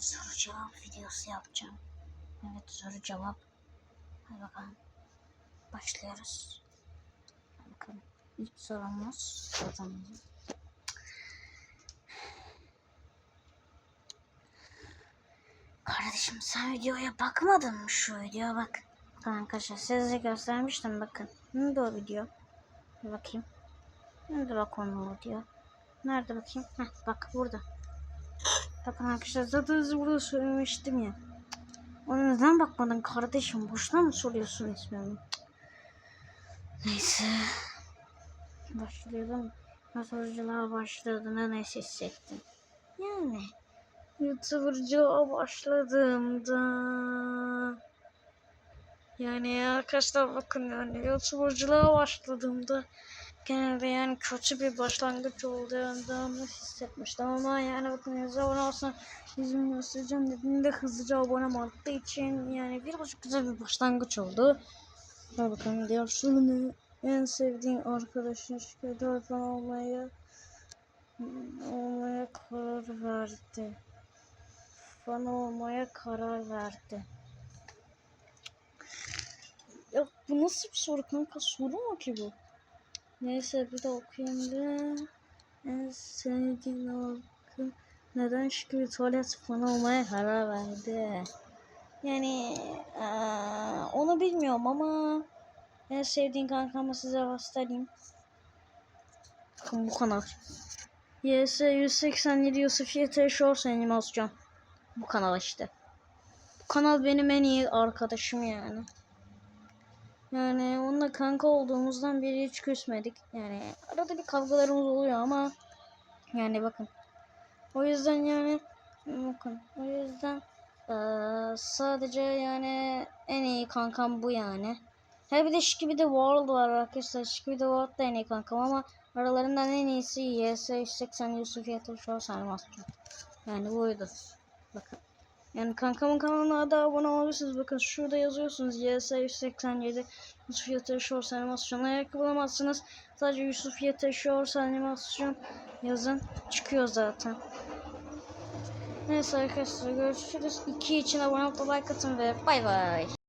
soru cevap videosu yapacağım. Evet soru cevap. Hadi bakalım. Başlıyoruz. Hadi bakalım. İlk sorumuz zaten Kardeşim sen videoya bakmadın mı şu videoya bak. Bakın arkadaşlar size göstermiştim bakın. Nerede o video? Bir bakayım. Nerede bak onun o video? Nerede bakayım? Heh, bak burada. Bakın arkadaşlar zaten burada söylemiştim ya. Ona neden bakmadın kardeşim? Boşuna mı soruyorsun ismimi? Neyse. Başlayalım. Motorcular başladığında ne hissettin? Yani YouTuber'cılığa başladığımda yani arkadaşlar bakın yani YouTuber'cılığa başladığımda genelde yani kötü bir başlangıç olduğunu hissetmiştim ama yani bakın yüze abone olsun yüzümü göstereceğim dediğimde hızlıca abone arttığı için yani birazcık güzel bir başlangıç oldu. Hadi bakalım diğer soru ne? En sevdiğin arkadaşın şikayet falan olmaya olmaya karar verdi. Fan olmaya karar verdi. Ya bu nasıl bir soru kanka? Soru mu ki bu? Neyse bir de okuyayım da. En sevdiğin halkı neden şükür tuvalet fan olmaya karar verdi? Yani eee, onu bilmiyorum ama en sevdiğin kankamı size göstereyim. Bakın bu kanal. YS 187 Yusuf YT Shorts animasyon. Bu kanal işte. Bu kanal benim en iyi arkadaşım yani. Yani onunla kanka olduğumuzdan beri hiç küsmedik. Yani arada bir kavgalarımız oluyor ama yani bakın. O yüzden yani bakın. O yüzden eee, sadece yani en iyi kankam bu yani. Ha bir de Şikibi de World var arkadaşlar. Şikibi de World da en iyi kankam ama aralarından en iyisi YS 180 Yusuf Yatır Shorts animasyon. Yani buydu. Bakın. Yani kankamın kanalına da abone olabilirsiniz. Bakın şurada yazıyorsunuz YS 187 Yusuf Yatır Shorts animasyon. Eğer bulamazsınız sadece Yusuf Yatır Shorts animasyon yazın. Çıkıyor zaten. Neyse arkadaşlar görüşürüz. 2 için abone olup like atın ve bay bay.